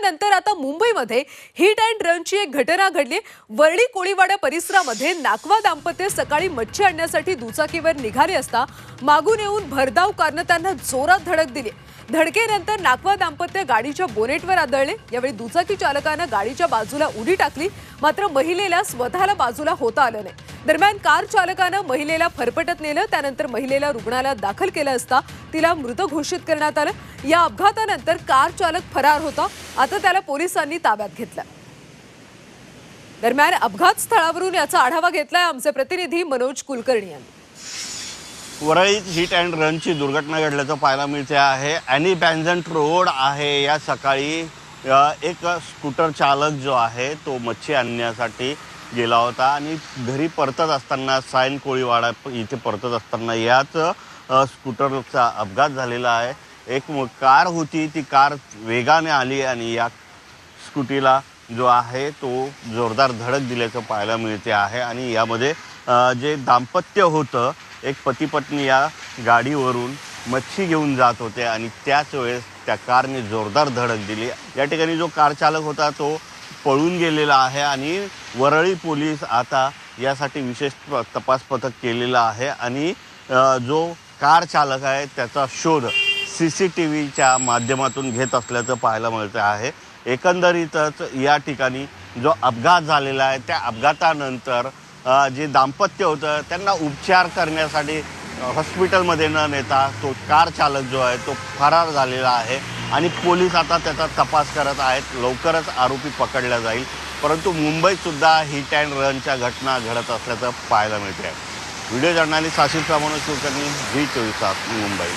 त्यानंतर आता मुंबईमध्ये हिट अँड रनची एक घटना घडली. वर्णी कोळीवाडा परिसरामध्ये नाकवा दाम्पत्य सकाळी मच्छी आणण्यासाठी दुचाकीवर निघाले असता मागून येऊन भरधाव कारनं त्यांना जोरात धडक दिली. धडकेनंतर नाकवा दाम्पत्य गाडीच्या बोनेटवर आदळले. यावेळी दुचाकी चालकानं गाडीच्या बाजूला उडी टाकली. मात्र महिलेला स्वतःला बाजूला होता आलं नाही. दरम्यान कार चालकानं महिलेला फरफटत नेलं त्यानंतर महिलेला रुग्णालयात दाखल केलं असता तिला मृत घोषित करण्यात आलं. या अपघातानंतर कार चालक फरार होता. आता त्याला पोलिसांनी ताब्यात घेतलं. दरम्यान अपघात स्थळावरून याचा आढावा घेतलाय आमचे प्रतिनिधी मनोज कुलकर्णी यांनी. वरळीत हिट अँड रनची दुर्घटना घडल्याचं पाहायला मिळते आहे. ॲनी बॅन्झंट रोड आहे. या सकाळी एक स्कूटर चालक जो आहे तो मच्छी आणण्यासाठी गेला होता आणि घरी परतत असताना सायन कोळीवाडा इथे परतत असताना याच स्कूटरचा अपघात झालेला आहे. एक कार होती ती कार वेगाने आली आणि या स्कूटीला जो आहे तो जोरदार धडक दिल्याचं पाहायला मिळते आहे. आणि यामध्ये जे दाम्पत्य होतं एक पती पत्नी या गाडीवरून मच्छी घेऊन जात होते आणि त्याच वेळेस त्या कारने जोरदार धडक दिली. या ठिकाणी जो कार चालक होता तो पळून गेलेला आहे आणि वरळी पोलीस आता यासाठी विशेष प- तपास पथक केलेलं आहे. आणि जो कार चालक आहे त्याचा शोध सी सी टी व्हीच्या माध्यमातून घेत असल्याचं पाहायला मिळतं आहे. एकंदरीतच या ठिकाणी जो अपघात झालेला आहे त्या अपघातानंतर जे दाम्पत्य होतं त्यांना उपचार करण्यासाठी हॉस्पिटलमध्ये न नेता तो कार चालक जो आहे तो फरार झालेला आहे. आणि पोलीस आता त्याचा तपास करत आहेत. लवकरच आरोपी पकडला जाईल. परंतु मुंबईतसुद्धा हिट अँड रनच्या घटना घडत असल्याचं पाहायला मिळते video journalist Ashish Manoj Kulkarni V चोवीस तास मुंबई.